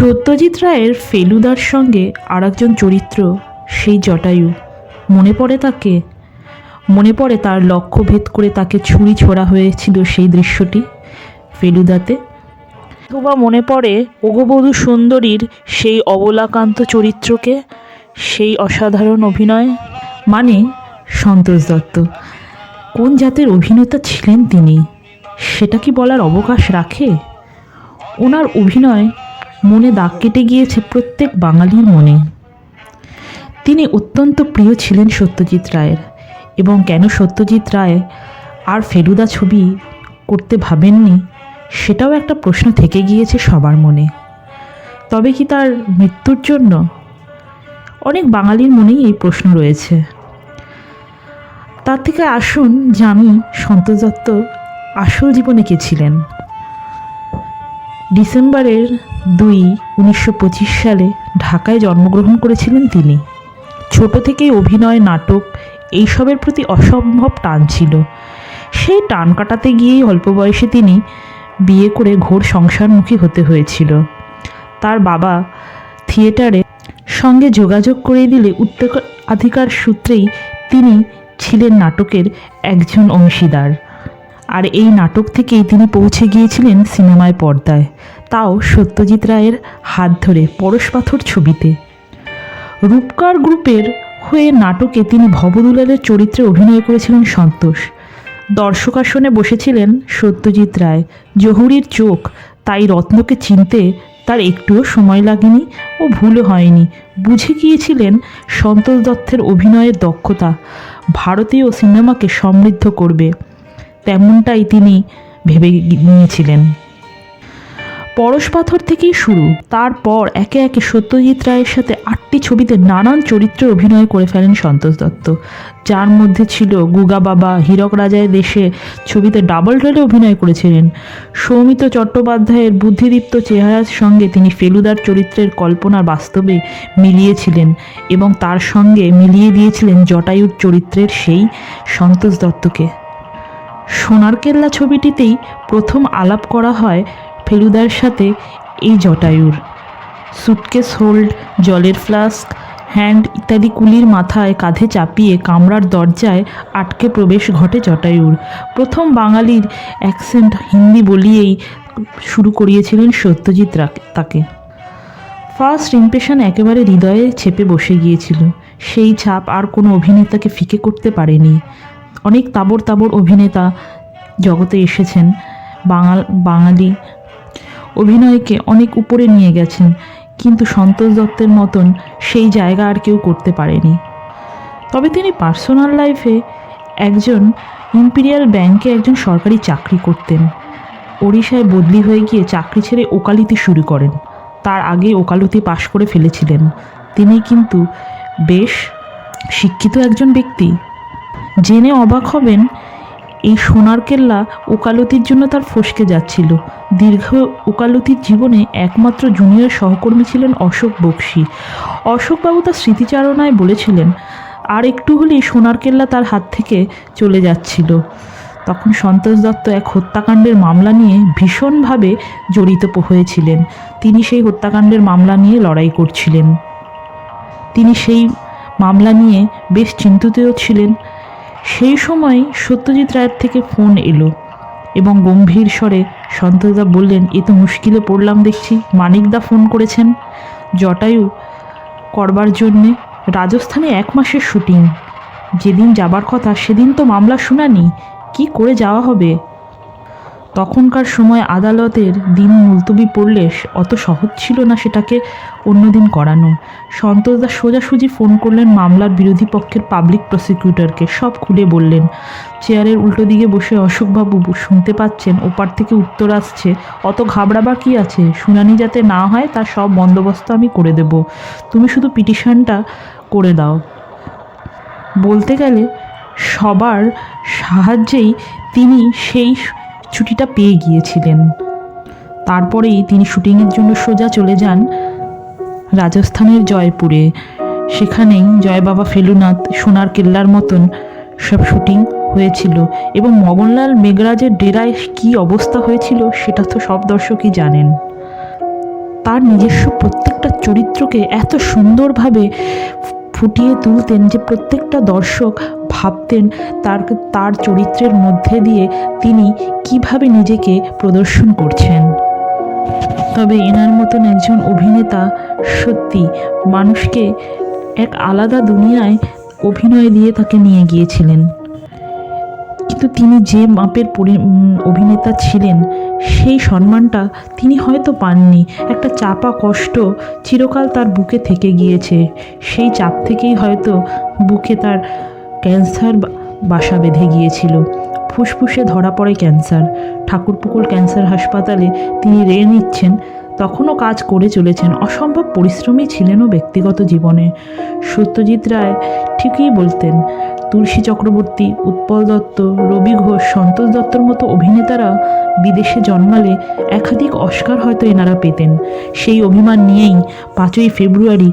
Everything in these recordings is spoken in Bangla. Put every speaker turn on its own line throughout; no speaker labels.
সত্যজিৎ রায়ের ফেলুদার সঙ্গে আর চরিত্র, সেই জটায়ু। মনে পড়ে তাকে? মনে পড়ে তার লক্ষ্য ভেদ করে তাকে ছুরি ছোড়া হয়েছিল সেই দৃশ্যটি ফেলুদাতে? অথবা মনে পড়ে ওগবধূ সুন্দরীর সেই অবলাকান্ত চরিত্রকে, সেই অসাধারণ অভিনয়? মানে সন্তোষ দত্ত। কোন জাতের অভিনেতা ছিলেন তিনি? সেটা কি বলার অবকাশ রাখে? ওনার অভিনয় মনে দাগ কেটে গিয়েছে প্রত্যেক বাঙালির মনে। তিনি অত্যন্ত প্রিয় ছিলেন সত্যজিৎ রায়ের এবং কেন সত্যজিৎ রায় আর ফেলুদা ছবি করতে ভাবেননি সেটাও একটা প্রশ্ন থেকে গিয়েছে সবার মনে। তবে কি তার মৃত্যুর জন্য অনেক বাঙালির মনেই এই প্রশ্ন রয়েছে। তার থেকে আসুন জানি সন্তোষ দত্ত আসল জীবনে কে ছিলেন। ডিসেম্বরের দুই উনিশশো সালে ঢাকায় জন্মগ্রহণ করেছিলেন তিনি। ছোট থেকেই অভিনয়, নাটক এইসবের প্রতি অসম্ভব টান ছিল। সেই টান কাটাতে গিয়েই অল্প বয়সে তিনি বিয়ে করে ঘোর সংসারমুখী হতে হয়েছিল। তার বাবা থিয়েটারে সঙ্গে যোগাযোগ করে দিলে উত্তরাধিকার সূত্রেই তিনি ছিলেন নাটকের একজন অংশীদার। আর এই নাটক থেকেই তিনি পৌঁছে গিয়েছিলেন সিনেমায় পর্দায়। তাও সত্যজিৎ রায়ের হাত ধরে পরশ পাথর ছবিতে। রূপকার গ্রুপের হয়ে নাটকে তিনি ভবদুলালের চরিত্রে অভিনয় করেছিলেন সন্তোষ। দর্শক আসনে বসেছিলেন সত্যজিৎ রায়। জহুরির চোখ তাই রত্নকে চিনতে তার একটুও সময় লাগেনি ও ভুলও হয়নি। বুঝে গিয়েছিলেন সন্তোষ দত্তের অভিনয়ের দক্ষতা। ভারতীয় সিনেমাকে সমৃদ্ধ করবে। তেমনটাই তিনি ভেবে নিয়েছিলেন। পরশ পাথর থেকেই শুরু। তারপর একে একে সত্যজিৎ রায়ের সাথে আটটি ছবিতে নানান চরিত্রে অভিনয় করে ফেলেন সন্তোষ দত্ত। যার মধ্যে ছিল গুগা বাবা, হীরক রাজায় দেশে ছবিতে ডাবল রোলে অভিনয় করেছিলেন। সৌমিত চট্টোপাধ্যায়ের বুদ্ধিদীপ্ত চেহারার সঙ্গে তিনি ফেলুদার চরিত্রের কল্পনা বাস্তবে মিলিয়েছিলেন এবং তার সঙ্গে মিলিয়ে দিয়েছিলেন জটায়ুর চরিত্রের সেই সন্তোষ দত্তকে। সোনার কেল্লা ছবিটিতেই প্রথম আলাপ করা হয় ফেলুদার সাথে এই জটায়ুর। সুটকেস হোল্ড, জলের ফ্লাস্ক, হ্যান্ড ইত্যাদি কুলির মাথায় কাঁধে চাপিয়ে কামরার দরজায় আটকে প্রবেশ ঘটে জটায়ুর। প্রথম বাঙালির অ্যাকসেন্ট হিন্দি বলিয়েই শুরু করিয়েছিলেন সত্যজিৎ তাকে। ফার্স্ট ইমপ্রেশন একেবারে হৃদয়ে চেপে বসে গিয়েছিল। সেই ছাপ আর কোনো অভিনেতাকে ফিকে করতে পারেনি। অনেক তাবর তাবর অভিনেতা জগতে এসেছেন। বাঙাল বাঙালি অভিনয়কে অনেক উপরে নিয়ে গেছেন, কিন্তু সন্তোষ দত্তের মতন সেই জায়গা আর কেউ করতে পারেনি। তবে তিনি পার্সোনাল লাইফে একজন ইম্পিরিয়াল ব্যাংকে একজন সরকারি চাকরি করতেন। ওড়িশায় বদলি হয়ে গিয়ে চাকরি ছেড়ে ওকালতি শুরু করেন। তার আগে ওকালতি পাশ করে ফেলেছিলেন। তিনি কিন্তু বেশ শিক্ষিত একজন ব্যক্তি। জেনে অবাক হবেন এই সোনার কেল্লা ওকালতির জন্য তার ফসকে যাচ্ছিল। দীর্ঘ ওকালতির জীবনে একমাত্র জুনিয়র সহকর্মী ছিলেন অশোক বক্সি। অশোকবাবু তার স্মৃতিচারণায় বলেছিলেন, আর একটু হলেই সোনার কেল্লা তার হাত থেকে চলে যাচ্ছিল। তখন সন্তোষ দত্ত এক হত্যাকাণ্ডের মামলা নিয়ে ভীষণভাবে জড়িত হয়েছিলেন। তিনি সেই হত্যাকাণ্ডের মামলা নিয়ে লড়াই করছিলেন। তিনি সেই মামলা নিয়ে বেশ চিন্তিতও ছিলেন। সেই সময় সত্যজিৎ রায়ের থেকে ফোন এলো এবং গম্ভীর স্বরে সন্তোষদা বললেন, এ তো মুশকিলে পড়লাম দেখছি। মানিকদা ফোন করেছেন। জটায়ু করবার জন্যে রাজস্থানে এক মাসের শুটিং। যেদিন যাবার কথা সেদিন তো মামলা শুনানি। কি করে যাওয়া হবে? তখনকার সময় আদালতের দিন মুলতবি পড়লে অত সহজ ছিল না সেটাকে অন্যদিন করানো। সন্তোষদা সোজাসুজি ফোন করলেন মামলার বিরোধী পক্ষের পাবলিক প্রসিকিউটরকে। সব খুলে বললেন, চেয়ারের উল্টো দিকে বসে অশোকবাবু শুনতে পাচ্ছেন, ওপার থেকে উত্তর আসছে, অত ঘাবড়াবার কি আছে? শুনানি যাতে না হয়, তার সব বন্দোবস্ত আমি করে দেব। তুমি শুধু পিটিশনটা করে দাও। বলতে গেলে সবার সাহায্যেই তিনি সেই ছুটিটা পেয়ে গিয়েছিলেন। তারপরেই তিনি শুটিংয়ের জন্য সোজা চলে যান রাজস্থানের জয়পুরে। সেখানেই জয় বাবা ফেলুনাথ সোনার কেল্লার মতন সব শুটিং হয়েছিল এবং মগনলাল মেঘরাজের ডেরায় কী অবস্থা হয়েছিল সেটা তো সব দর্শকই জানেন। তার নিজস্ব প্রত্যেকটা চরিত্রকে এত সুন্দরভাবে ফুটিয়ে তুলতেন যে প্রত্যেকটা দর্শক ভাবতেন তার তার চরিত্রের মধ্যে দিয়ে তিনি কীভাবে নিজেকে প্রদর্শন করছেন? তবে এনার মতন একজন অভিনেতা সত্যি মানুষকে এক আলাদা দুনিয়ায় অভিনয় দিয়ে তাকে নিয়ে গিয়েছিলেন। কিন্তু তিনি যে মাপের পরি- অভিনেতা ছিলেন, সেই সম্মানটা তিনি হয়তো পাননি। একটা চাপা কষ্ট চিরকাল তার বুকে থেকে গিয়েছে। সেই চাপ থেকেই হয়তো বুকে তার ক্যান্সার বাসা বেঁধে গিয়েছিল। ফুসফুসে ধরা পড়ে ক্যান্সার। ঠাকুরপুকুর ক্যান্সার হাসপাতালে তিনি রে নিচ্ছেন, তখনও কাজ করে চলেছেন। অসম্ভব পরিশ্রমী ছিলেনও ব্যক্তিগত জীবনে। সত্যজিৎ রায় ঠিকই বলতেন, তুলসী চক্রবর্তী, উৎপল দত্ত, রবি ঘোষ, সন্তোষ দত্তর মতো অভিনেতারা বিদেশে জন্মালে একাধিক অস্কার হয়তো এনারা পেতেন। সেই অভিমান নিয়েই পাঁচই ফেব্রুয়ারি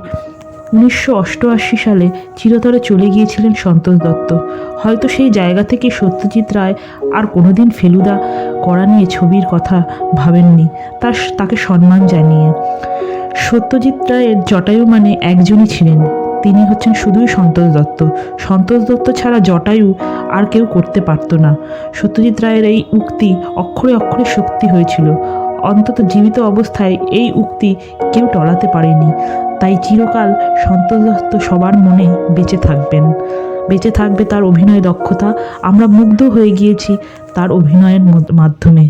উনিশশো অষ্টআশি সালে চিরতরে চলে গিয়েছিলেন সন্তোষ দত্ত। হয়তো সেই জায়গা থেকে সত্যজিৎ রায় আর কোনোদিন ফেলুদা করা নিয়ে ছবির কথা ভাবেননি। তার তাকে সম্মান জানিয়ে। সত্যজিৎ রায়ের জটায়ু মানে একজনই ছিলেন। তিনি হচ্ছেন শুধুই সন্তোষ দত্ত। সন্তোষ দত্ত ছাড়া জটায়ু আর কেউ করতে পারতো না। সত্যজিৎ রায়ের এই উক্তি অক্ষরে অক্ষরে শক্তি হয়েছিল। অন্তত জীবিত অবস্থায় এই উক্তি কেউ টলাতে পারেনি। তাই চিরকাল সন্তোষ দত্ত সবার মনে বেঁচে থাকবেন। বেঁচে থাকবে তার অভিনয় দক্ষতা। আমরা মুগ্ধ হয়ে গিয়েছি তার অভিনয়ের মধ্য- মাধ্যমে।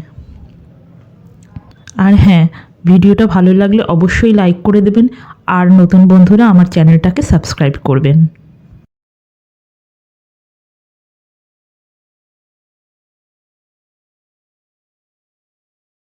আর হ্যাঁ ভিডিওটা ভালো লাগলে অবশ্যই লাইক করে দেবেন। আর নতুন বন্ধুরা আমার চ্যানেলটাকে সাবস্ক্রাইব করবেন।